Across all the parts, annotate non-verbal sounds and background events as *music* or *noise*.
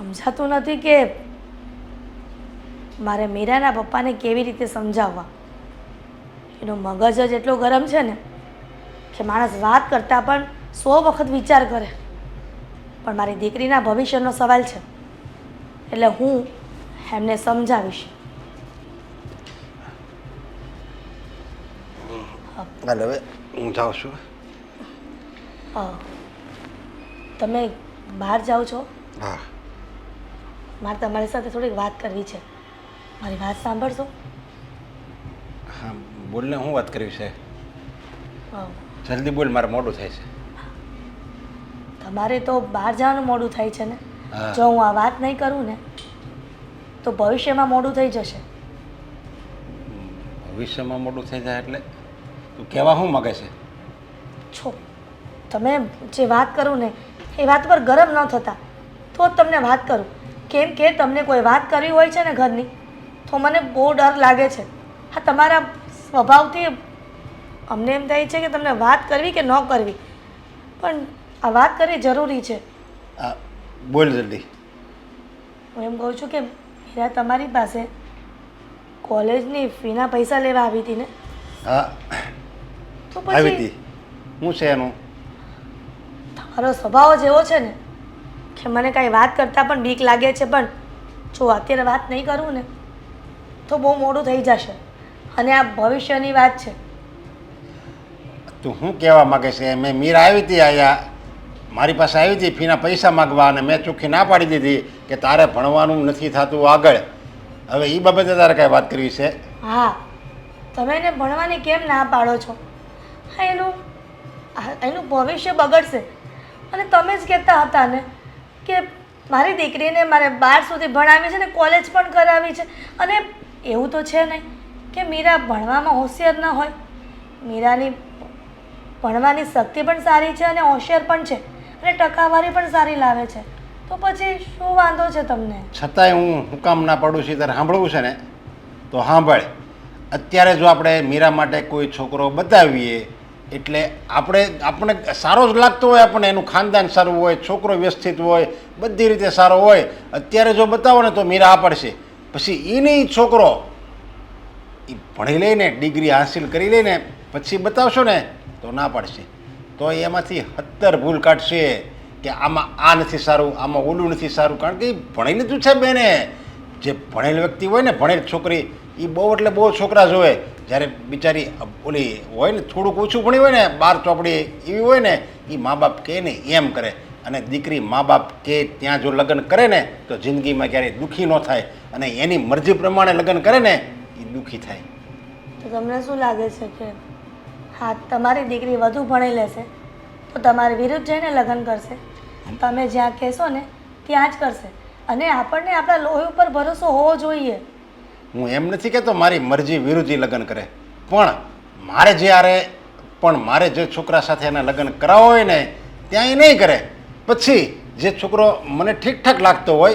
સમજાતું નથી કે મારે મીરાના પપ્પાને કેવી રીતે સમજાવવા? એનો મગજ જ એટલો ગરમ છે ને કે માણસ વાત કરતાં પણ સો વખત વિચાર કરે. પણ મારી દીકરીના ભવિષ્યનો સવાલ છે. એટલે હું એમને સમજાવીશ. હવે હું જાઉં છું. તમે બહાર જાઓ છો? હા. મારે તમારી સાથે થોડીક વાત કરવી છે. મારી વાત સાંભળશો? હા બોલને હું વાત કરવી છે? જલ્દી બોલ મારે મોડું થાય છે. તમારે તો બહાર જવાનું મોડું થાય છે ને? જો હું આ વાત નહીં કરું ને તો ભવિષ્યમાં મોડું થઈ જશે. ભવિષ્યમાં મોડું થઈ જાય એટલે? તું કહેવા શું માગે છે? છો તમે જે વાત કરું ને એ વાત પર ગરમ ન થતા તો જ તમને વાત કરું. કેમ કે તમને કોઈ વાત કરવી હોય છે ને ઘરની તો મને બહુ ડર લાગે છે. હા તમારા સ્વભાવથી અમને એમ થાય છે કે તમને વાત કરવી કે ન કરવી? પણ આ વાત કરવી જરૂરી છે. બોલ જલ્દી. હું એમ કહું છું કે મીરા તમારી પાસે કોલેજની ફીના પૈસા લેવા આવી હતી ને? હા તો આવી હતી. હું છે એનો? તમારો સ્વભાવ જ એવો છે ને? કે મને કાંઈ વાત કરતાં પણ બીક લાગે છે પણ જો અત્યારે વાત નહીં કરું ને તો બહુ મોડું થઈ જશે. અને આ ભવિષ્યની વાત છે. તું શું કહેવા માગે છે? મેં મીરા આવી હતી અહીંયા. મારી પાસે આવી હતી ફીના પૈસા માગવા અને મેં ચોખ્ખી ના પાડી દીધી કે તારે ભણવાનું નથી થતું આગળ. હવે એ બાબતે તારે કાંઈ વાત કરવી છે? હા. તમે એને ભણવાની કેમ ના પાડો છો? હા એનું એનું ભવિષ્ય બગડશે. અને તમે જ કહેતા હતા ને કે મારી દીકરીને મારે બાર સુધી ભણાવી છે ને કોલેજ પણ કરાવી છે. અને એવું તો છે નહીં કે મીરા ભણવામાં હોશિયાર ન હોય. મીરાની ભણવાની શક્તિ પણ સારી છે અને હોશિયાર પણ છે. અને ટકાવારી પણ સારી લાવે છે. તો પછી શું વાંધો છે તમને? છતાંય હું હું કામ ના પાડું છું ત્યારે સાંભળવું છે ને, તો સાંભળ. અત્યારે જો આપણે મીરા માટે કોઈ છોકરો બતાવીએ એટલે આપણે આપણે સારો જ લાગતો હોય, આપણને એનું ખાનદાન સારું હોય, છોકરો વ્યવસ્થિત હોય, બધી રીતે સારો હોય. અત્યારે જો બતાવો ને તો મીરા આ પડશે. પછી એ નહીં છોકરો એ ભણી લઈને, ડિગ્રી હાંસિલ કરી લઈને પછી બતાવશો ને તો ના પાડશે. તો એમાંથી હત્તર ભૂલ કાઢશે કે આમાં આ નથી સારું, આમાં ઓલું નથી સારું, કારણ કે એ ભણી લીધું છે બેને. જે ભણેલ વ્યક્તિ હોય ને, ભણેલ છોકરી એ બહુ એટલે બહુ છોકરા જોવે. જ્યારે બિચારી ઓલી હોય ને, થોડુંક ઓછું ભણી હોય ને, બાર ચોપડી એવી હોય ને એ મા બાપ કહે ને એમ કરે. અને દીકરી મા બાપ કે ત્યાં જો લગ્ન કરે ને, તો જિંદગીમાં ક્યારેય દુઃખી ન થાય. અને એની મરજી પ્રમાણે લગ્ન કરે ને એ દુઃખી થાય. તો તમને શું લાગે છે કે, હા, તમારી દીકરી વધુ ભણી લેશે, તો તમારી વિરુદ્ધ જઈને લગ્ન કરશે? તમે જ્યાં કહેશો ને, ત્યાં જ કરશે. અને આપણને આપણા લોહી ઉપર ભરોસો હોવો જોઈએ. હું એમ નથી કહેતો મારી મરજી વિરુદ્ધી લગ્ન કરે. પણ મારે જ્યારે, પણ મારે જે છોકરા સાથે એના લગ્ન કરાવવા હોય ને ત્યાં એ નહીં કરે. પછી જે છોકરો મને ઠીકઠાક લાગતો હોય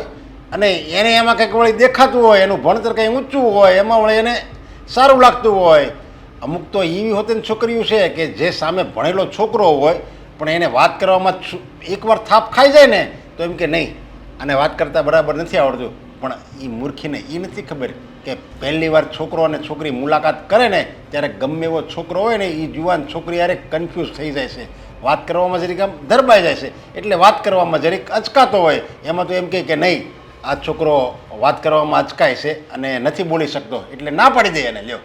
અને એને એમાં કંઈક વળી દેખાતું હોય, એનું ભણતર કંઈ ઊંચું હોય, એમાં વળી એને સારું લાગતું હોય. અમુક તો એવી હોતી છોકરીઓ છે કે જે સામે ભણેલો છોકરો હોય, પણ એને વાત કરવામાં એકવાર થાપ ખાઈ જાય ને, તો એમ કે નહીં. અને વાત કરતાં બરાબર નથી આવડતું. પણ એ મૂર્ખીને એ નથી ખબર. કે પહેલી વાર છોકરો અને છોકરી મુલાકાત કરે ને ત્યારે ગમે એવો છોકરો હોય ને એ જુવાન છોકરી યારે કન્ફ્યુઝ થઈ જાય છે. વાત કરવામાં જરીક આમ ધરબાઈ જાય છે. એટલે વાત કરવામાં જરીક અચકાતો હોય. એમાં તો એમ કહે કે નહીં આ છોકરો વાત કરવામાં અચકાય છે અને નથી બોલી શકતો. એટલે ના પાડી દે એને લ્યો.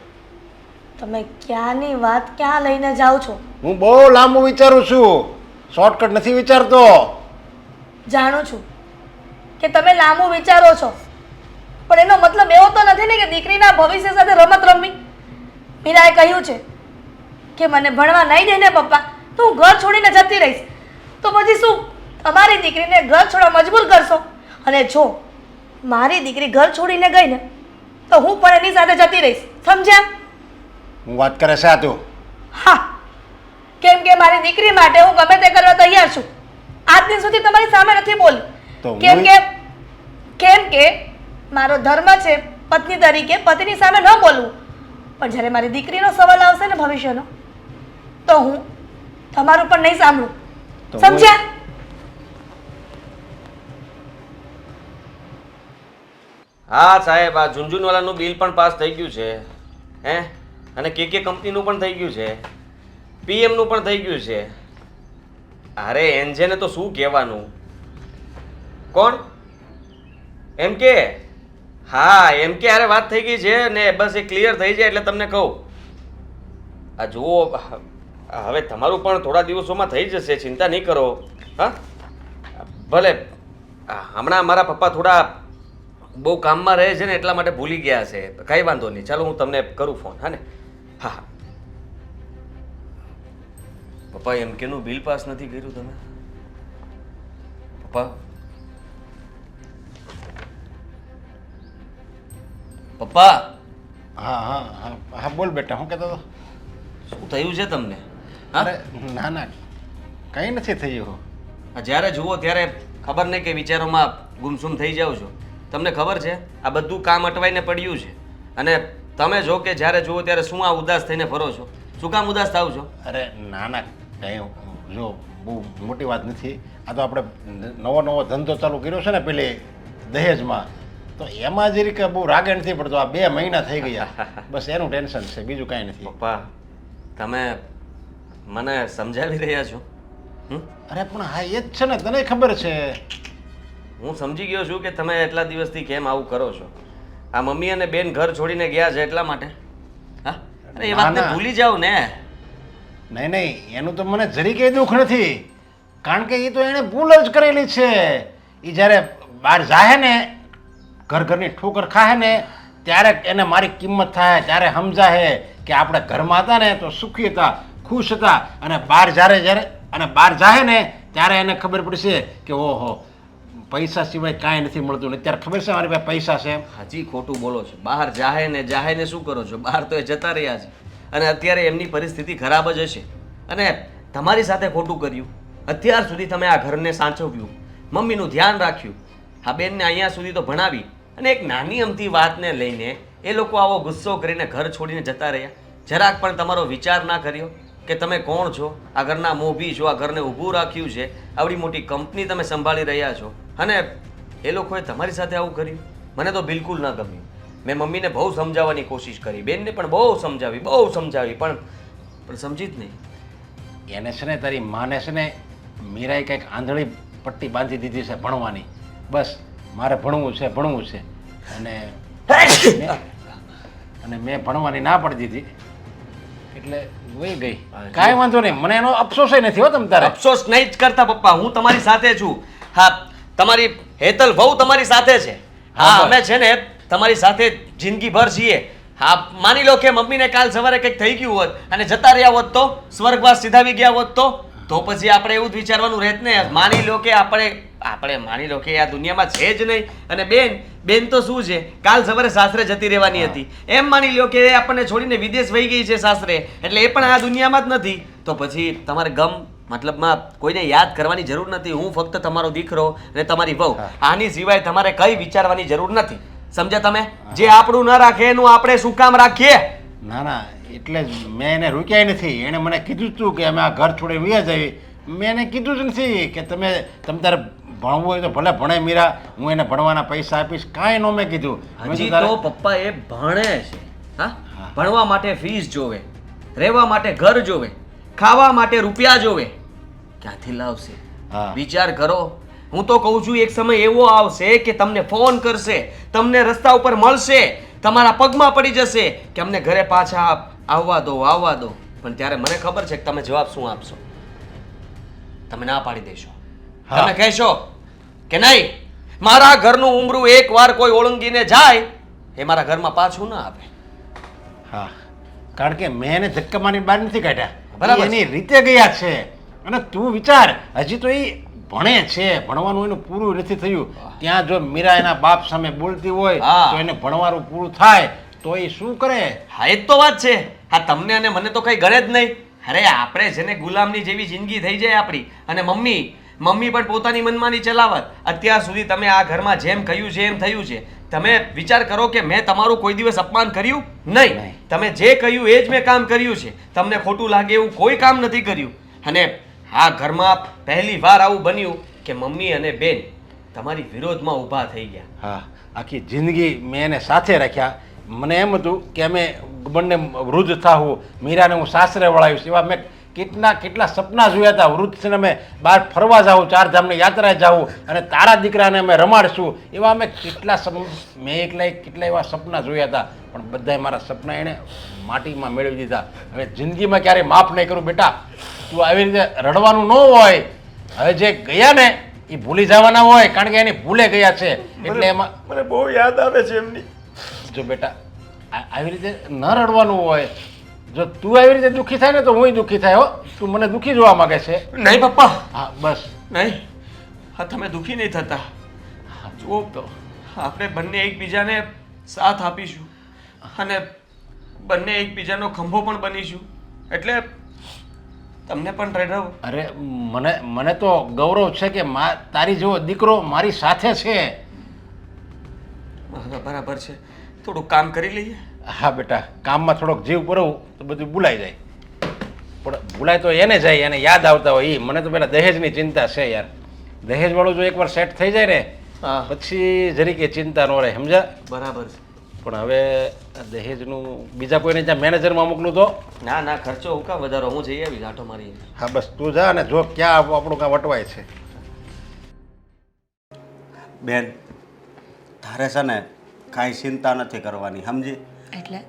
તમે ક્યાંની વાત ક્યાં લઈને જાઓ છો? હું બહુ લાંબુ વિચારું છું. શોર્ટકટ નથી વિચારતો. જાણું છું કે તમે લાંબુ વિચારો છો. પણ એનો મતલબ એવો તો નથી ને કે દીકરીના ભવિષ્ય સાથે રમત રમવી. મીરાએ કહ્યું છે કે મને ભણવા નહીં દે ને પપ્પા તો હું ઘર છોડીને જતી રહીશ. તો પછી શું? તમારી દીકરીને ઘર છોડવા મજબૂર કરશો? અને જો મારી દીકરી ઘર છોડીને ગઈ ને તો હું પણ એની સાથે જતી રહીશ. સમજ્યા? હું વાત કરે છે આ તું. હા. કેમ કે મારી દીકરી માટે હું ગમે તે કરવા તૈયાર છું. આજ દિન સુધી તમારી સામે નથી બોલી. કેમ કે કેમ કે મારો ધર્મ છે પત્ની તરીકે પતિની સામે ન બોલવું. પણ જ્યારે મારી દીકરીનો સવાલ આવશે ને ભવિષ્યનો તો હું તમારું પણ નહીં સાંભળું. સમજ્યા? હા સાહેબ આ ઝુંઝુનવાલાનું બિલ પણ પાસ થઈ ગયું છે. હે? અને કે કે કંપનીનું પણ થઈ ગયું છે. પીએમનું પણ થઈ ગયું છે. અરે એનજેને તો શું કહેવાનું? કોણ? એમ કે? હા, એમ કે અરે વાત થઈ ગઈ છે ને બસ એ ક્લિયર થઈ જાય એટલે તમને કહું. આ જુઓ, હવે તમારું પણ થોડા દિવસોમાં થઈ જશે, ચિંતા નહીં કરો. હા? ભલે, હમણાં મારા પપ્પા થોડા બહુ કામમાં રહે છે ને એટલા માટે ભૂલી ગયા છે. કાંઈ વાંધો નહીં. ચાલો, હું તમને કરું ફોન હા ને? હા હા. પપ્પા, એમ કેનું બિલ પાસ નથી કર્યું તમે? પપ્પા પપ્પા. હા હા હા હા બોલ બેટા હું કહેતો હતો? શું થયું છે તમને? હા? અરે ના ના કંઈ નથી થયું. આ જ્યારે જુઓ ત્યારે ખબર નહીં કે વિચારોમાં ગુમસુમ થઈ જાઓ છો. તમને ખબર છે? આ બધું કામ અટવાઈને પડ્યું છે. અને તમે જો કે જ્યારે જુઓ ત્યારે શું આ ઉદાસ થઈને ફરો છો? શું કામ ઉદાસ થાવ છો? અરે ના ના કંઈ જો બહુ મોટી વાત નથી. આ તો આપણે નવો નવો ધંધો ચાલુ કર્યો છે ને પેલી દહેજમાં. તો એમાં જ રીતે બહુ રાગે નથી પડતો. આ બે મહિના થઈ ગયા. *laughs* બસ એનું ટેન્શન છે બીજું કાંઈ નથી. પપ્પા તમે મને સમજાવી રહ્યા છો? હમ? અરે પણ હા એ જ છે ને તને ખબર છે. હું સમજી ગયો છું કે તમે એટલા દિવસથી કેમ આવું કરો છો. આ મમ્મી અને બેન ઘર છોડીને ગયા છે એટલા માટે? હા? અરે એ ના, વાતને ના. ભૂલી જાઓ ને. નહીં નહીં એનું તો મને જરીકે દુઃખ નથી. કારણ કે એ તો એણે ભૂલ જ કરેલી છે. એ જ્યારે બહાર જાહે ને ઘર ઘરની ઠોકર ખાય ને, ત્યારે એને મારી કિંમત થાય, ત્યારે સમજાય કે આપણે ઘરમાં હતા ને, તો સુખી હતા, ખુશ હતા, અને બહાર જ્યારે જ્યારે, અને બહાર જાય ને, ત્યારે એને ખબર પડશે કે ઓહો, પૈસા સિવાય કાંઈ નથી મળતું. અત્યારે ખબર છે મારી પાસે પૈસા છે? હજી, ખોટું બોલો છો. બહાર જાહે ને જાહે ને શું કરો છો? બહાર તો એ જતા રહ્યા છે. અને અત્યારે એમની પરિસ્થિતિ ખરાબ જ હશે. અને તમારી સાથે ખોટું કર્યું. અત્યાર સુધી તમે આ ઘરને સાચવ્યું. મમ્મીનું ધ્યાન રાખ્યું. આ બેનને અહીંયા સુધી તો ભણાવી. અને એક નાની અમતી વાતને લઈને એ લોકો આવો ગુસ્સો કરીને ઘર છોડીને જતા રહ્યા. જરાક પણ તમારો વિચાર ના કર્યો કે તમે કોણ છો? આ ઘરના મોભી છો આ ઘરને ઊભું રાખ્યું છે, આવડી મોટી કંપની તમે સંભાળી રહ્યા છો. અને એ લોકોએ તમારી સાથે આવું કર્યું? મને તો બિલકુલ ન ગમ્યું. મેં મમ્મીને બહુ સમજાવવાની કોશિશ કરી, બેનને પણ બહુ સમજાવી બહુ સમજાવી, પણ પણ સમજી જ નહીં. એને છે ને તારી માને છે ને મીરાએ કંઈક આંધળી પટ્ટી બાંધી દીધી છે ભણવાની. બસ મારે ભણવું છે ભણવું છે. અને *coughs* અને મેં ભણવાની ના પડી દીધી. એટલે વહી ગઈ. કાંઈ વાંધો નહીં. મને એનો અફસોસ નથી હો તમ તારે. અફસોસ નહીં જ કરતા પપ્પા. હું તમારી સાથે છું. હા તમારી હેતલ વહુ તમારી સાથે છે. હા અમે છે ને તમારી સાથે જિંદગીભર છીએ. હા માની લો કે મમ્મીને કાલ સવારે કંઈક થઈ ગયું હોત અને જતા રહ્યા હોત તો સ્વર્ગવાસ સીધાવી ગયા હોત તો તો પછી આપણે એવું જ વિચારવાનું રહેત ને. માની લો કે આપણે આપણે માની લો કે આ દુનિયામાં છે જ નહીં. અને બેન બેન તો શું છે? કાલ સવારે સાસરે જતી રહેવાની હતી. એમ માની લો કે આપણને છોડીને વિદેશ વહી ગઈ છે સાસરે. એટલે એ પણ આ દુનિયામાં જ નથી. તો પછી તમારે ગમ મતલબમાં કોઈને યાદ કરવાની જરૂર નથી. હું ફક્ત તમારો દીકરો અને તમારી વહુ. આની સિવાય તમારે કઈ વિચારવાની જરૂર નથી. સમજ્યા તમે? જે આપણું ન રાખે એનું આપણે શું કામ રાખીએ? ના ના એટલે મેં એને રોક્યા નથી. એણે મને કીધું હતું કે અમે આ ઘર છોડે વ્યા જઈએ મેં એને કીધું જ નથી કે તમે તમે તારે ભણવું હોય તો ભલે ભણે મીરા હું એને ભણવાના પૈસા આપીશ કાંઈ નો મેં કીધું. હજી તો પપ્પા એ ભણે છે હા. ભણવા માટે ફીસ જોવે રહેવા માટે ઘર જોવે ખાવા માટે રૂપિયા જોવે. ક્યાંથી લાવશે? વિચાર કરો. હું તો કહું છું એક સમય એવો આવશે કે તમને ફોન કરશે તમને રસ્તા ઉપર મળશે તમારા પગમાં પડી જશે કે અમને ઘરે પાછા આવવા દો આવવા દો. પણ ત્યારે મને ખબર છે કે તમે જવાબ શું આપશો. તમે ના પાડી દેશો. તમે કહેશો કે નહીં? મારા ઘરનું ઉમરું એકવાર કોઈ ઓળંગીને જાય એ મારા ઘરમાં પાછું ના આવે. હા કારણ કે મેં એને ધક્કા મારી બહાર નથી કાઢ્યા. બરાબર એની રીતે ગયા છે. અને તું વિચાર હજી તો એ ભણે છે. ભણવાનું એનું પૂરું નથી થયું. ત્યાં જો મીરા એના બાપ સામે બોલતી હોય. તો એને ભણવાનું પૂરું થાય તો એ શું કરે? હા એ તો વાત છે. હા તમને અને મને તો કઈ ગણે જ નહીં. અરે આપણે છે ને ગુલામની જેવી જિંદગી થઈ જાય આપણી અને મમ્મી મમ્મી પણ પોતાની મનમાની ચલાવત. અત્યાર સુધી તમે આ ઘરમાં જેમ કહ્યું છે એમ થયું છે. તમે વિચાર કરો કે મેં તમારું કોઈ દિવસ અપમાન કર્યું? નહીં. તમે જે કહ્યું એ જ મેં કામ કર્યું છે. તમને ખોટું લાગે એવું કોઈ કામ નથી કર્યું. અને આ ઘરમાં પહેલી વાર આવું બન્યું કે મમ્મી અને બેન તમારી વિરોધમાં ઊભા થઈ ગયા. હા આખી જિંદગી મેં એને સાથે રાખ્યા. મને એમ હતું કે અમે બંને વૃદ્ધ થાવું મીરાને હું સાસરે વળાવ્યું એવા મેં કેટલા કેટલા સપના જોયા હતા. વૃદ્ધને અમે બહાર ફરવા જાઉં ચારધામની યાત્રાએ જાઉં અને તારા દીકરાને અમે રમાડશું. એવા અમે કેટલા સપ મેં એકલા કેટલા એવા સપના જોયા હતા. પણ બધાય મારા સપના એણે માટીમાં મેળવી દીધા. હવે જિંદગીમાં ક્યારેય માફ નહીં કરું બેટા. તું આવી રીતે રડવાનું ન હોય. હવે જે ગયા ને એ ભૂલી જવાના હોય કારણ કે એને ભૂલે ગયા છે. એટલે એમાં મને બહુ યાદ આવે છે એમની. જો બેટા આવી રીતે ન રડવાનું હોય જો તું આવી રીતે દુઃખી થાય ને તો હું દુઃખી થાય હો. તું મને દુઃખી જોવા માંગે છે. નહીં પપ્પા. હા બસ. નહીં. હા તમે દુઃખી નહીં થતા. જુઓ તો. આપણે બંને એકબીજાને સાથ આપીશું. અને બંને એકબીજાનો ખંભો પણ બનીશું. એટલે તમને પણ રેડવ અરે મને મને તો ગૌરવ છે કે મા તારી જેવો દીકરો મારી સાથે છે. બરાબર છે. થોડું કામ કરી લઈએ. હા બેટા કામમાં થોડોક જીવ પરવું તો બધું ભૂલાઈ જાય. પણ ભૂલાય તો એને જાય એને યાદ આવતા હોય એ મને તો પેલા દહેજની ચિંતા છે યાર. દહેજ વાળું જો એકવાર સેટ થઈ જાય ને હા. પછી જરીકે ચિંતા ન રહે સમજા બરાબર છે. પણ હવે આ દહેજનું બીજા કોઈને ત્યાં મેનેજરમાં મોકલું તો? ના ના ખર્ચો હું કાં વધારો? હું જઈ આવી ગાંઠો મારી હા બસ તું જા અને જો ક્યાં આપણું કાં વટવાય છે. બેન તારે છે ને કાંઈ ચિંતા નથી કરવાની સમજી? એટલે?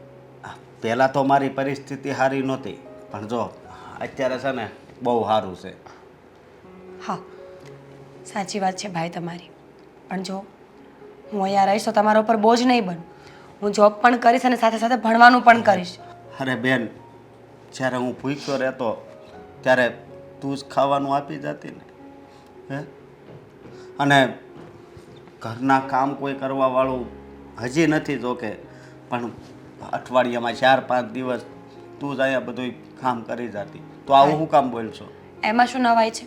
પહેલાં તો મારી પરિસ્થિતિ સારી નહોતી પણ જો અત્યારે છે ને બહુ સારું છે. હા સાચી વાત છે ભાઈ તમારી. પણ જો હું અહીંયા રહીશ તો તમારા ઉપર બોજ નહીં બન. હું જોબ પણ કરીશ અને સાથે સાથે ભણવાનું પણ કરીશ. અરે બેન જ્યારે હું ભૂખ્યો રહેતો ત્યારે તું જ ખાવાનું આપી જતી ને હે? અને ઘરના કામ કોઈ કરવાવાળું હજી નથી જોકે પણ અઠવાડિયામાં ચાર પાંચ દિવસ તું જ અહીંયા બધું કામ કરી જતી. તો આવું હું કામ બોલશો? એમાં શું નવાય છે?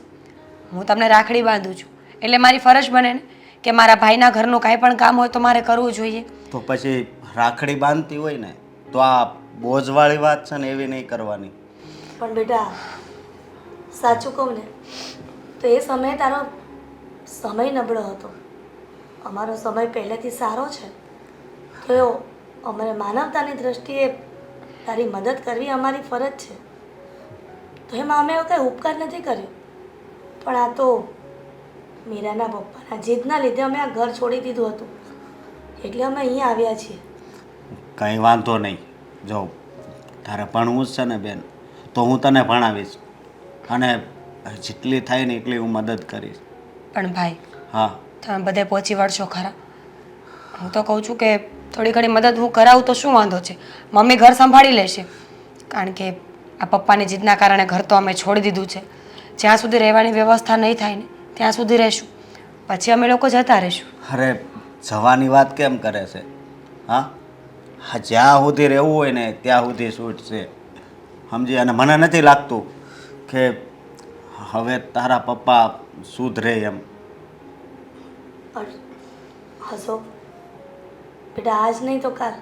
હું તમને રાખડી બાંધું છું. એટલે મારી ફરજ બને ને કે મારા ભાઈના ઘરનું કાંઈ પણ કામ હોય તો મારે કરવું જોઈએ. તો પછી રાખડી બાંધતી હોય ને તો આ બોજવાળી વાત છે ને એવી નહીં કરવાની. પણ બેટા સાચું કહું ને તો એ સમયે તારો સમય નબળો હતો. અમારો સમય પહેલેથી સારો છે. તો અમારે માનવતાની દ્રષ્ટિએ તારી મદદ કરવી અમારી ફરજ છે. તો એમાં અમે એવો કંઈ ઉપકાર નથી કર્યો. પણ આ તો મીરાના પપ્પાના જીદના લીધે અમે આ ઘર છોડી દીધું હતું. એટલે અમે અહીંયા આવ્યા છીએ. કંઈ વાંધો નહીં. જો તારે ભણવું જ છે ને બેન તો હું તને ભણાવીશ. અને જેટલી થાય ને એટલી હું મદદ કરીશ. પણ ભાઈ હા. તમે બધે પહોંચી વળશો ખરા? હું તો કહું છું કે થોડી ઘણી મદદ હું કરાવું તો શું વાંધો છે? મમ્મી ઘર સંભાળી લેશે. કારણ કે આ પપ્પાની જીદના કારણે ઘર તો અમે છોડી દીધું છે. જ્યાં સુધી રહેવાની વ્યવસ્થા નહીં થાય ને ત્યાં સુધી રહેશું. પછી અમે લોકો જતા રહીશું. અરે જવાની વાત કેમ કરે છે? હા? હા જ્યાં સુધી રહેવું હોય ને ત્યાં સુધી છૂટ છે? સમજી? અને મને નથી લાગતું કે હવે તારા પપ્પા સુધરે એમ. હસો બેટા, આજ નહીં તો કાલ.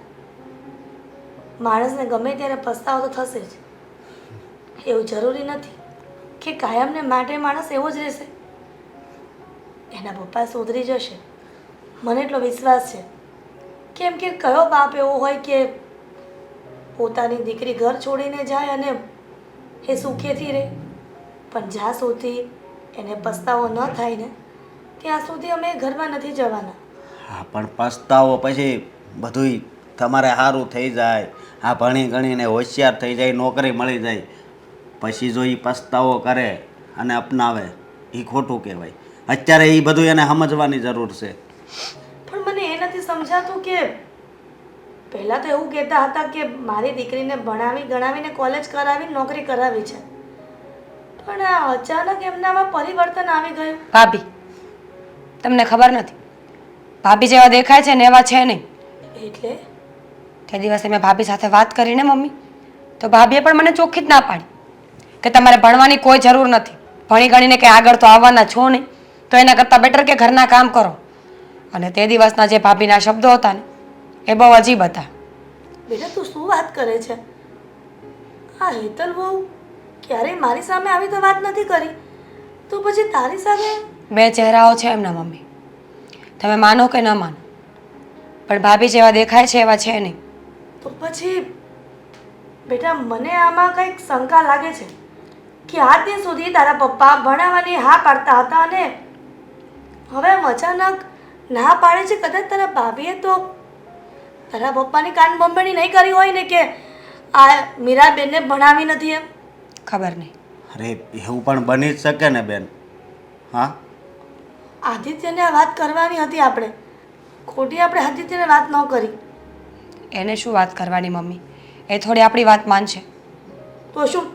માણસને ગમે ત્યારે પસ્તાવો તો થશે જ. એવું જરૂરી નથી કે કાયમને માટે માણસ એવો જ રહેશે. એના પપ્પા સુધરી જશે. મને એટલો વિશ્વાસ છે. કેમ કે કયો બાપ એવો હોય કે પોતાની દીકરી ઘર છોડીને જાય અને એ સુખેથી રહે. પણ જ્યાં સુધી એને પસ્તાવો ન થાય ને, ત્યાં સુધી અમે ઘરમાં નથી જવાના. હા પણ પસ્તાવો પછી બધુંય તમારે સારું થઈ જાય. આ ભણી ગણીને હોશિયાર થઈ જાય નોકરી મળી જાય. પછી જો એ પસ્તાવો કરે અને અપનાવે એ ખોટું કહેવાય. અત્યારે એ બધું એને સમજવાની જરૂર છે. પણ મને એ નથી સમજાતું કે પહેલાં તો એવું કહેતા હતા કે મારી દીકરીને ભણાવી ગણાવીને કોલેજ કરાવી નોકરી કરાવી છે. પણ આ અચાનક એમનામાં પરિવર્તન આવી ગયું. ભાભી તમને ખબર નથી? ભાભી જેવા દેખાય છે ને એવા છે નહીં. એટલે? તે દિવસે મેં ભાભી સાથે વાત કરીને મમ્મી તો ભાભીએ પણ મને ચોખ્ખી જ ના પાડી કે તમારે ભણવાની કોઈ જરૂર નથી. ભણી ગણીને કે આગળ તો આવવાના છો નહીં તો એના કરતાં બેટર કે ઘરના કામ કરો. અને તે દિવસના જે ભાભીના શબ્દો હતા ને એ બહુ અજીબ હતા. બેટા તું શું વાત કરે છે? આ હેતલ બહુ ક્યારેય મારી સામે આવી તો વાત નથી કરી. તો પછી તારી સામે? બે ચહેરાઓ છે એમના મમ્મી. તમે માનો કે ન માનો. પણ ભાભી જેવા દેખાય છે એવા છે નહીં. તો પછી બેટા મને આમાં કંઈક શંકા લાગે છે કે આ દિન સુધી તારા પપ્પા ભણાવવાની હા પાડતા હતા અને હવે અચાનક ના પાડે છે કદાચ તારા ભાભીએ તો તારા પપ્પાની કાન બંબણી નહીં કરી હોય ને કે આ મીરાબેનને ભણાવી નથી એમ? ખબર નહીં. અરે એવું પણ બની જ શકે ને બેન. હા? આદિત્યને આ વાત કરવાની હતી આપણે. ખોટી આપણે આદિત્યને વાત ન કરી. એને શું વાત કરવાની મમ્મી? એ થોડી આપણી વાત માનશે. તો શું?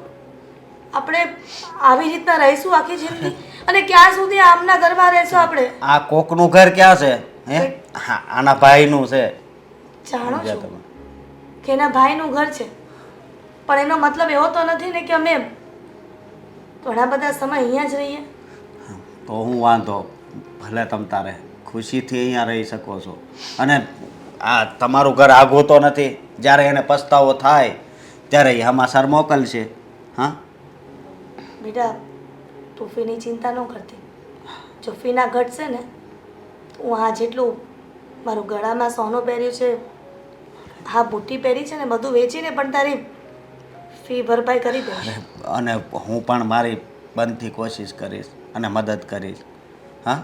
આપણે આવી રીતના રહીશું આખી જિંદગી? અને ક્યાં સુધી આમના ઘરમાં રહેશું આપણે? આ કોકનું ઘર ક્યાં છે? હે? હા આના ભાઈનું છે. જાણો છો તમે? કે એના ભાઈનું ઘર છે. પણ એનો મતલબ એવો તો નથી ને કે અમે ઘણા બધા સમય અહીંયા જ રહીએ. તો હું વાંધો. ભલે તમ તારે ખુશીથી અહીંયા રહી શકો છો. અને આ તમારું ઘર આગોતો નથી. જ્યારે એને પસ્તાવો થાય ત્યારે એ હમાસર મોકલશે. હા? બેટા તું ફીની ચિંતા ન કરતી. જો ફીના ઘટશે ને હું આ જેટલું મારું ગળામાં સોનું પહેર્યું છે હા બુટ્ટી પહેરી છે ને બધું વેચીને પણ તારી ફી ભરપાઈ કરી દે. અને હું પણ મારી બનતી કોશિશ કરીશ અને મદદ કરીશ. હા?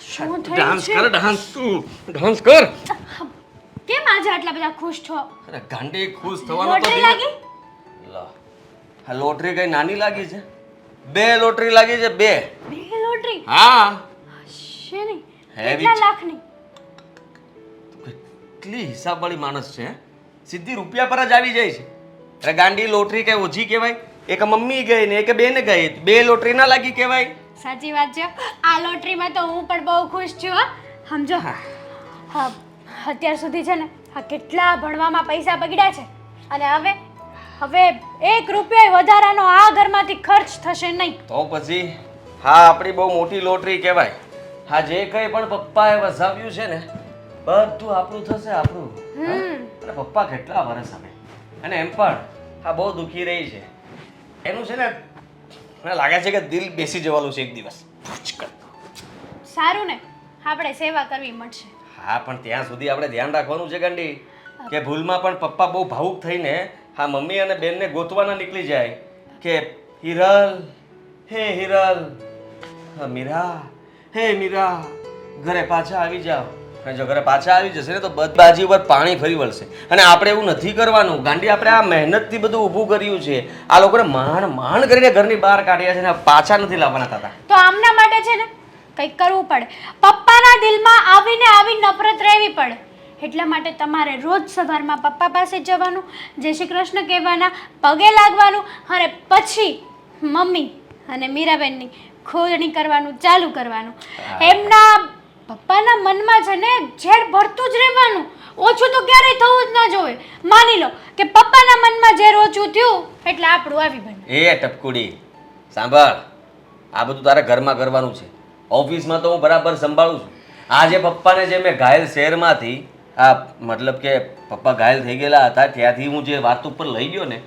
શું ડાન્સ થયું કર ડાન્સ તું. ડાન્સ કર. કેમ આજે આટલા બધા ખુશ છો? અરે ગાંડી ખુશ થવાનો તો લોટરી દિવસ- લાગી? લા. આ લોટરી કઈ નાની લાગી છે? બે લોટરી લાગી છે બે. બે લોટરી? હા. શેની કેટલા. લાખની? કેટલી હિસાબવાળી માણસ છે સીધી રૂપિયા પર જ આવી જાય છે. અરે ગાંડી લોટરી કઈ ઓછી કહેવાય? એક મમ્મી ગઈ ને એક બેન ગઈ. બે લોટરી ના લાગી કહેવાય. સાચી વાત છે. આ લોટરીમાં તો હું પણ બહુ ખુશ છું હો. સમજો. હા. અત્યાર સુધી છે ને આ કેટલા ભણવામાં પૈસા બગડ્યા છે. અને હવે હવે એક રૂપિયો વધારાનો આ ઘરમાંથી ખર્ચ થશે નહીં. તો પછી હા આપણી બહુ મોટી લોટરી કહેવાય. હા જે કંઈ પણ પપ્પાએ વસાવ્યું છે ને બધું આપણું થશે આપણું. હા? અને પપ્પા કેટલા વર્ષ આવે. અને એમ પણ હા બહુ દુખી રહી છે. એનું છે ને મને લાગે છે કે દિલ બેસી જવાનું છે એક દિવસ. સારું ને. આપણે સેવા કરવી મળશે. હા પણ ત્યાં સુધી આપણે ધ્યાન રાખવાનું છે ગંડી કે ભૂલમાં પણ પપ્પા બહુ ભાવુક થઈને હા મમ્મી અને બેનને ગોતવાના નીકળી જાય. કે હિરલ હે હિરલ મીરા હે મીરા ઘરે પાછા આવી જાઓ. અને જો ઘરે પાછા આવી જશે ને તો બદબાજી ઉપર પાણી ફરી વળશે. અને આપણે એવું નથી કરવાનું. ગાંડી આપણે આ મહેનતથી બધું ઊભું કર્યું છે. આ લોકોને માંડ માંડ કરીને ઘરની બહાર કાઢ્યા છે ને પાછા નથી લાવવાના હતા તો આમના માટે છે ને કંઈક કરવું પડે. પપ્પાના દિલમાં આવીને આવી નફરત રહેવી પડે. એટલા માટે તમારે રોજ સવારમાં પપ્પા પાસે જવાનું જય શ્રી કૃષ્ણ કહેવાના પગે લાગવાનું અને પછી મમ્મી અને મીરાબેનની ખોદણી કરવાનું ચાલુ કરવાનું. એમના પપ્પાના મનમાં છે ને ઝેર ભરતું જ રહેવાનું. ઓછું તો ક્યારેય થવું જ ના જોવે માની લો કે પપ્પાના મનમાં ઝેર ઓછું થયું એટલે આપણું આવી બન્યું. એ ટપકુડી, સાંભળ. આ બધું તારે ઘરમાં કરવાનું છે. ઓફિસમાં તો હું બરાબર સંભાળું છું. આજે પપ્પાને જે મેં ઘાયલ શહેરમાંથી, આ મતલબ કે પપ્પા ઘાયલ થઈ ગયેલા હતા, ત્યાંથી હું જે વાત ઉપર લઈ ગયો ને,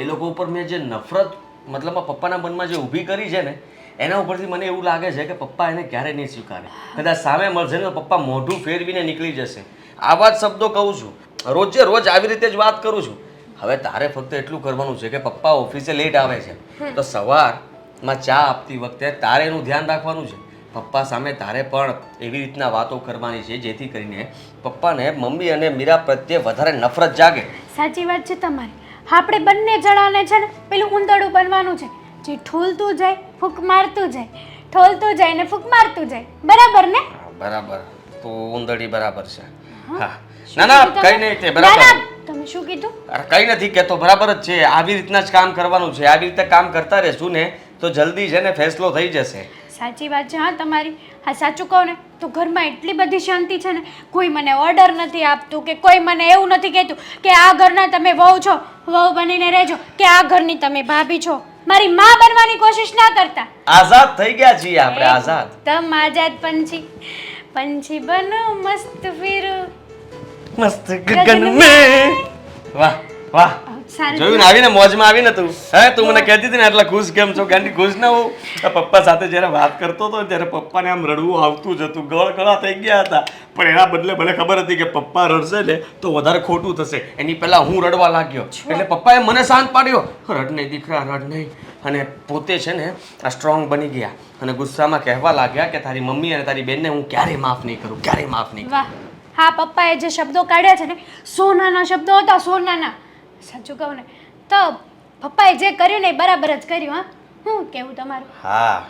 એ લોકો ઉપર મેં જે નફરત, મતલબ પપ્પાના મનમાં જે ઊભી કરી છે ને એના ઉપરથી મને એવું લાગે છે કે પપ્પા એને ક્યારેય નહીં સ્વીકારે. કદાચ સામે મળશે ને તો પપ્પા મોઢું ફેરવીને નીકળી જશે. આવા જ શબ્દો કહું છું. રોજે રોજ આવી રીતે જ વાત કરું છું. હવે તારે ફક્ત એટલું કરવાનું છે કે પપ્પા ઓફિસે લેટ આવે છે. તો સવારમાં ચા આપતી વખતે તારે એનું ધ્યાન રાખવાનું છે. પપ્પા સામે તારે પણ એવી રીતના વાતો કરવાની છે જેથી કરીને પપ્પાને મમ્મી અને મીરા પ્રત્યે વધારે નફરત જાગે. સાચી વાત છે તમારી. આપણે બંને જણાને છે ને પેલું ઉંદરડું બનવાનું છે. જે ઠોલતું જાય ફૂંક મારતું જાય ઠોલતું જાય ને ફૂંક મારતું જાય. બરાબર ને? હા, બરાબર. તો ઉંદરડી બરાબર છે. હા. ના ના કઈ નહીં તે? ના, બરાબર. ના, તમે શું કીધું? અરે કઈ નથી કહેતો બરાબર જ છે. આવી રીતના જ કામ કરવાનું છે. આવી રીતે કામ કરતા રહેશું ને તો જલ્દી છે ને ફેસલો થઈ જશે. સાચી વાત છે હા તમારી. હા સાચું કહો ને તો ઘરમાં એટલી બધી શાંતિ છે ને કોઈ મને ઓર્ડર નથી આપતું કે કોઈ મને એવું નથી કહેતું કે આ ઘરના તમે વહુ છો વહુ બનીને રહેજો કે આ ઘરની તમે ભાભી છો. મારી માં બનવાની કોશિશ ના કરતા. આઝાદ થઈ ગયા છીએ આપણે આઝાદ. તમ આઝાદ પંછી પંછી બનો મસ્ત ફિરો. મસ્ત ગગન में વાહ વાહ. જોયું ને આવીને મોજમાં આવીને તું. હે તું મને કહેતી હતી ને એટલા ખુશ કેમ છો? ગાંડી ખુશ ના હું પપ્પા સાથે જ્યારે વાત કરતો હતો ત્યારે પપ્પાને આમ રડવું આવતું જ હતું. ગળ ગળા થઈ ગયા હતા. પણ એના બદલે મને ખબર હતી કે પપ્પા રડશે ને તો વધારે ખોટું થશે. એની પહેલા હું રડવા લાગ્યો. એટલે પપ્પાએ મને શાંત પાડ્યો. રડ નહીં દીકરા રડ નહીં. અને પોતે છે ને આ સ્ટ્રોંગ બની ગયા. અને ગુસ્સામાં કહેવા લાગ્યા કે તારી મમ્મી અને તારી બેનને હું ક્યારેય માફ નહીં કરું ક્યારેય માફ નહીં હા પપ્પાએ જે શબ્દો કાઢ્યા છે ને સોનાના શબ્દો હતા સોનાના. સાચું કહું ને તો પપ્પાએ જે કર્યું ને બરાબર જ કર્યું, હા? હું કેવું તમારું? હા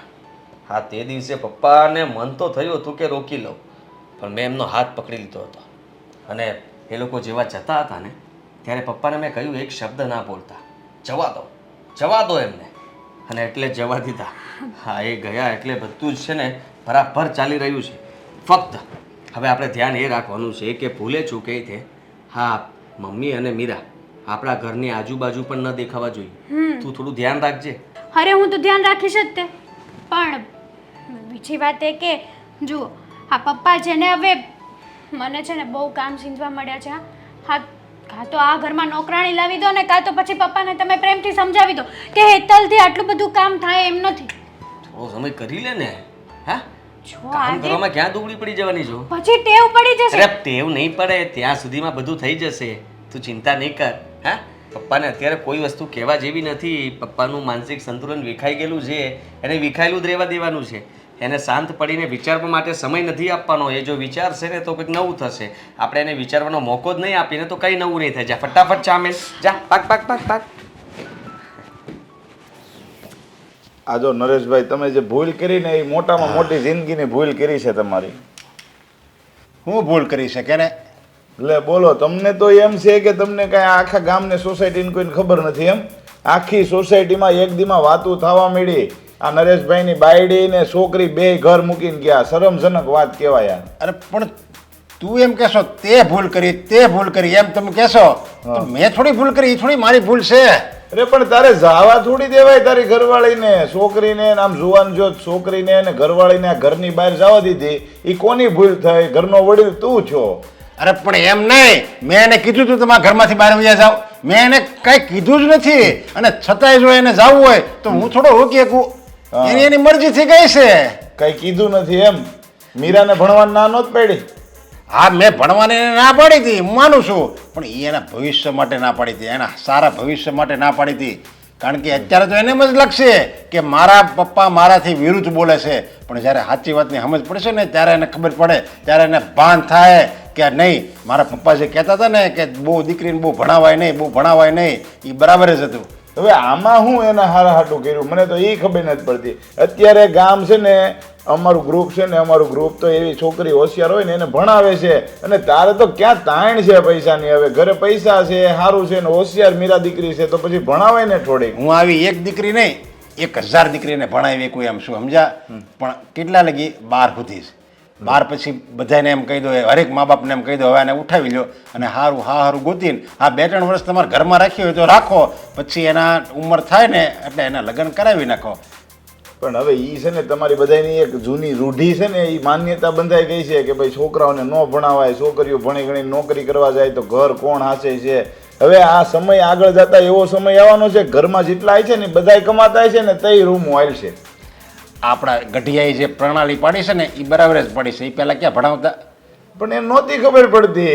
હા, તે દિવસે પપ્પાને મન તો થયું હતું કે રોકી લઉં, પણ મેં એમનો હાથ પકડી લીધો હતો. અને એ લોકો જેવા જતા હતા ને, ત્યારે પપ્પાને મેં કહ્યું, એક શબ્દ ના બોલતા. જવા દો જવા દો એમને. અને એટલે જવા દીધા. હા, એ ગયા એટલે બધું જ છે ને બરાબર ચાલી રહ્યું છે. ફક્ત હવે આપણે ધ્યાન એ રાખવાનું છે કે ભૂલે ચૂકે તે હા, મમ્મી અને મીરા આપણા ઘરની આજુબાજુ પણ ન દેખાવા જોઈએ. તું થોડું ધ્યાન રાખજે. અરે હું તો ધ્યાન રાખીશ જ તે. પણ બીજી વાત એ કે જુઓ આ પપ્પા છે ને હવે મને છે ને બહુ કામ સીંધવા મળ્યા છે હા. કાં તો આ ઘરમાં નોકરાણી લાવી દો ને કાં તો પછી પપ્પાને તમે પ્રેમથી સમજાવી દો કે હેતલથી આટલું બધું કામ થાય એમ નથી. થોડો સમય કરી લે ને. હા? કામ કરવામાં ક્યાં દુબળી પડી જવાની છો પછી ટેવ પડી જશે. અરે ટેવ નહીં પડે. ત્યાં સુધીમાં બધું થઈ જશે. તું ચિંતા નહીં કર. હા? પપ્પાને અત્યારે કોઈ વસ્તુ કહેવા જેવી નથી. પપ્પાનું માનસિક સંતુલન વિખાઈ ગયેલું છે. એને વિખાયેલું જ રહેવા દેવાનું છે. એને શાંત પડીને વિચારવા માટે સમય નથી આપવાનો. એ જો વિચારશે ને તો કંઈક નવું થશે. આપણે એને વિચારવાનો મોકો જ નહીં આપીને તો કંઈ નવું નહીં થાય. જા ફટાફટ ચામે જા પાક પાક પાક પાક. આ જો નરેશભાઈ તમે જે ભૂલ કરી ને એ મોટામાં મોટી જિંદગીની ભૂલ કરી છે તમારી. હું ભૂલ કરી શકે ને? એટલે બોલો તમને તો એમ છે કે તમને કાંઈ આખા ગામને સોસાયટીની કોઈને ખબર નથી એમ? આખી સોસાયટીમાં એક દીમાં વાતું થવા મળી આ નરેશભાઈની બાયડી ને છોકરી બે ઘર મૂકીને ગયા. શરમજનક વાત કહેવાય અરે પણ તું એમ કહેશો તે ભૂલ કરી તે ભૂલ કરી એમ તમે કહેશો? તો મેં થોડી ભૂલ કરી એ થોડી મારી ભૂલ છે. અરે પણ તારે જાવા થોડી દેવાય તારી ઘરવાળીને છોકરીને આમ જુવાન જો છોકરીને ને ઘરવાળીને ઘરની બહાર જવા દીધી. એ કોની ભૂલ થઈ? ઘરનો વડીલ તું છો? અરે પણ એમ નહીં. મેં એને કીધું તું તમારા ઘરમાંથી બહાર વયા જાઓ મેં એને કંઈ કીધું જ નથી. અને છતાંય જો એને જવું હોય તો હું થોડો રોકી શકું. એની એની મરજીથી ગઈ છે. કઈ કીધું નથી એમ. મીરાને ભણવા ના નહોત પડી? હા મેં ભણવાની ના પાડી હતી. હું માનું છું. પણ એ એના ભવિષ્ય માટે ના પાડી હતી. એના સારા ભવિષ્ય માટે ના પાડી હતી. કારણ કે અત્યારે તો એને જ લખશે કે મારા પપ્પા મારાથી વિરુદ્ધ બોલે છે. પણ જ્યારે સાચી વાતની સમજ પડશે ને ત્યારે એને ખબર પડે. ત્યારે એને ભાન થાય. કે નહીં મારા પપ્પા જે કહેતા હતા ને કે બહુ દીકરીને બહુ ભણાવાય નહીં બહુ ભણાવાય નહીં એ બરાબર જ હતું. હવે આમાં હું એના હારા હાટું કર્યું? મને તો એ ખબર નથી પડતી. અત્યારે ગામ છે ને અમારું ગ્રુપ છે ને અમારું ગ્રુપ તો એવી છોકરી હોશિયાર હોય ને એને ભણાવે છે. અને તારે તો ક્યાં તાણ છે પૈસાની? હવે ઘરે પૈસા છે સારું છે ને હોશિયાર મીરા દીકરી છે તો પછી ભણાવે ને થોડીક. હું આવી એક દીકરી નહીં એક હજાર દીકરીને ભણાવી કોઈ એમ શું સમજા પણ કેટલા લગી? બાર સુધી જ. બાર પછી બધાને એમ કહી દો હરેક મા બાપને એમ કહી દો, હવે આને ઉઠાવી લો અને સારું હા સારું ગોતીને આ બે ત્રણ વર્ષ તમારે ઘરમાં રાખ્યો હોય તો રાખો, પછી એના ઉંમર થાય ને એટલે એના લગ્ન કરાવી નાખો. પણ હવે એ છે ને તમારી બધાની એક જૂની રૂઢી છે ને એ માન્યતા બંધાઈ ગઈ છે કે ભાઈ છોકરાઓને ન ભણાવાય, છોકરીઓ ભણી ગણી નોકરી કરવા જાય તો ઘર કોણ હાસે છે? હવે આ સમય આગળ જતા એવો સમય આવવાનો છે, ઘરમાં જેટલા છે ને, બધાય કમાતા છે ને તય રૂમ વાઇલ છે આપણા ગઢિયાએ જે પ્રણાલી પાડી છે ને એ બરાબર જ પાડી છે. એ પહેલાં ક્યાં ભણાવતા? પણ એ નહોતી ખબર પડતી.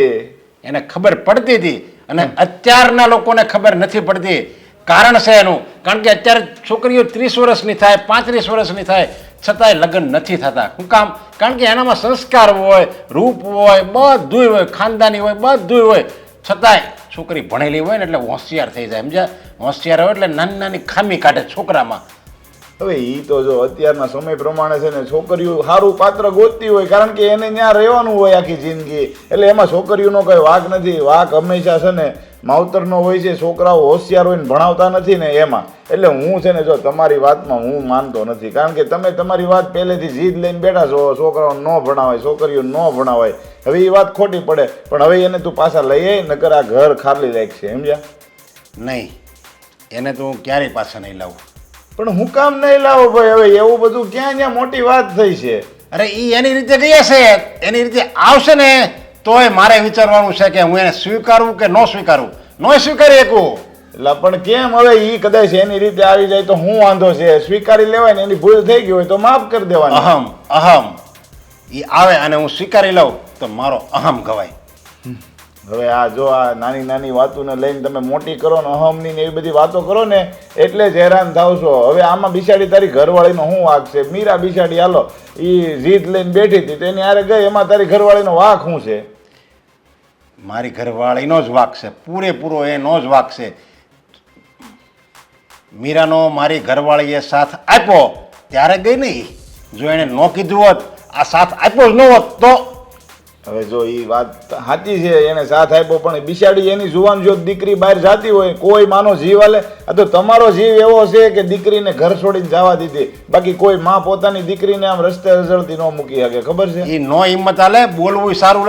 એને ખબર પડતી હતી અને અત્યારના લોકોને ખબર નથી પડતી. કારણ છે એનું. કારણ કે અત્યારે છોકરીઓ ત્રીસ વર્ષની થાય પાંત્રીસ વર્ષની થાય છતાંય લગ્ન નથી થતા. શું કામ કારણ કે એનામાં સંસ્કાર હોય રૂપ હોય બધુંય હોય ખાનદાની હોય બધુંય હોય. છતાંય છોકરી ભણેલી હોય ને એટલે હોશિયાર થઈ જાય. સમજ્યા? હોશિયાર હોય એટલે નાની નાની ખામી કાઢે છોકરામાં. હવે એ તો જો અત્યારના સમય પ્રમાણે છે ને છોકરીઓ સારું પાત્ર ગોતતી હોય, કારણ કે એને ત્યાં રહેવાનું હોય આખી જિંદગી. એટલે એમાં છોકરીઓનો કંઈ વાક નથી. વાક હંમેશા છે ને માવતરનો હોય છે, છોકરાઓ હોશિયાર હોય ને ભણાવતા નથી ને એમાં. એટલે હું છે ને જો તમારી વાતમાં હું માનતો નથી. કારણ કે તમે તમારી વાત પહેલેથી જીદ લઈને બેઠા છો, છોકરાઓ ન ભણાવાય, છોકરીઓ ન ભણાવાય. હવે એ વાત ખોટી પડે. પણ હવે એને તું પાછા લઈ આવી નકર આ ઘર ખાલી લાગશે સમજ્યા? નહીં. એને તો હું ક્યારેય પાછા નહીં લાવું. પણ હું કામ નહીં લાવો ભાઈ હવે એવું બધું ક્યાં ત્યાં મોટી વાત થઈ છે? અરે એ એની રીતે ગયા છે એની રીતે આવશે ને તોય મારે વિચારવાનું છે કે હું એને સ્વીકારવું કે ન સ્વીકારવું ન સ્વીકારી શકું એટલે પણ કેમ હવે એ કદાચ એની રીતે આવી જાય તો હું વાંધો છે? સ્વીકારી લેવાય ને એની ભૂલ થઈ ગઈ હોય તો માફ કરી દેવાની. અહમ અહમ. એ આવે અને હું સ્વીકારી લઉં તો મારો અહમ ગવાય. હવે આ જો આ નાની નાની વાતોને લઈને તમે મોટી કરો ને અહમની ને એવી બધી વાતો કરો ને, એટલે જ હેરાન થાવ છો. હવે આમાં બિસાડી તારી ઘરવાળીનો શું વાક છે? મીરા બિસાડી, હાલો. એ જીત લઈને બેઠી હતી, તો એની હારે ગઈ, એમાં તારી ઘરવાળીનો વાક શું છે? મારી ઘરવાળીનો જ વાક છે. પૂરેપૂરો એનો જ વાક છે. મીરાનો મારી ઘરવાળીએ સાથ આપ્યો. ત્યારે ગઈ નહીં. જો એણે ન કીધું હોત, આ સાથ આપ્યો જ ન હોત, તો હવે જો એ વાત સાચી છે, એને સાથ આપ્યો, પણ બિસાડી એની જુવાન જો દીકરી બહાર જાતી હોય, કોઈ માનો જીવ હાલે. આ તો તમારો જીવ એવો છે કે દીકરીને ઘર છોડીને જવા દીધી. બાકી કોઈ માં પોતાની દીકરીને આમ રસ્તે રઝળતી ન મૂકી શકે. ખબર છે? એ નો હિંમત હાલે, બોલવું સારું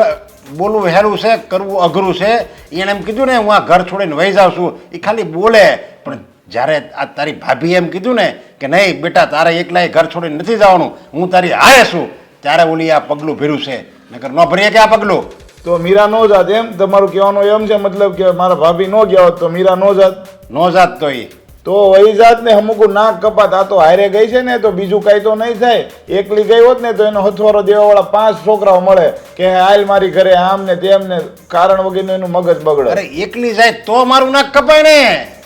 બોલવું હેરું છે, કરવું અઘરું છે. એણે એમ કીધું ને, હું આ ઘર છોડીને વહી જાઉં છું. એ ખાલી બોલે, પણ જ્યારે આ તારી ભાભીએ એમ કીધું ને કે નહીં, બેટા, તારે એકલાએ ઘર છોડીને નથી જવાનું, હું તારી હારે છું. ત્યારે ઓલી આ પગલું ભેરું છે. નકર ન ભરીએ કે આ પગલું? તો મીરા નો જાત એમ? તમારું કહેવાનું એમ છે મતલબ કે મારા ભાભી નો ગયા હોત તો મીરા નો જાત. નો જાત તો એ તો વહી જાત ને અમુક નાક કપાત આ તો હારે ગઈ છે ને તો બીજું કાંઈ તો નહીં થાય. એકલી ગઈ હોત ને તો એનો હથવારો દેવાવાળા પાંચ છોકરાઓ મળે કે આયલ મારી ઘરે આમ ને તેમ ને કારણ વગરનું એનું મગજ બગડે. અરે એકલી જાય તો મારું નાક કપાય ને.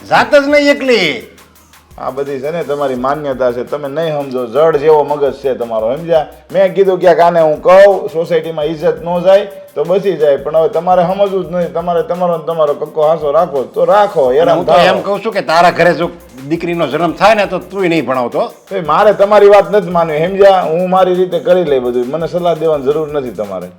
જાત જ નહીં એકલી. આ બધી છે ને તમારી માન્યતા છે. તમે નહીં સમજો. જડ જેવો મગજ છે તમારો સમજ્યા? મેં કીધું ક્યાંક આને હું કહું સોસાયટીમાં ઇજ્જત ન જાય તો બચી જાય. પણ હવે તમારે સમજવું જ નહીં. તમારે તમારો તમારો કક્કો હાસો રાખો તો રાખો હું તો એમ કહું છું કે તારા ઘરે જો દીકરીનો જન્મ થાય ને તો તું નહીં ભણાવતો. તો મારે તમારી વાત નથી માનવી સમજ્યા? હું મારી રીતે કરી લઈ બધું. મને સલાહ દેવાની જરૂર નથી તમારે.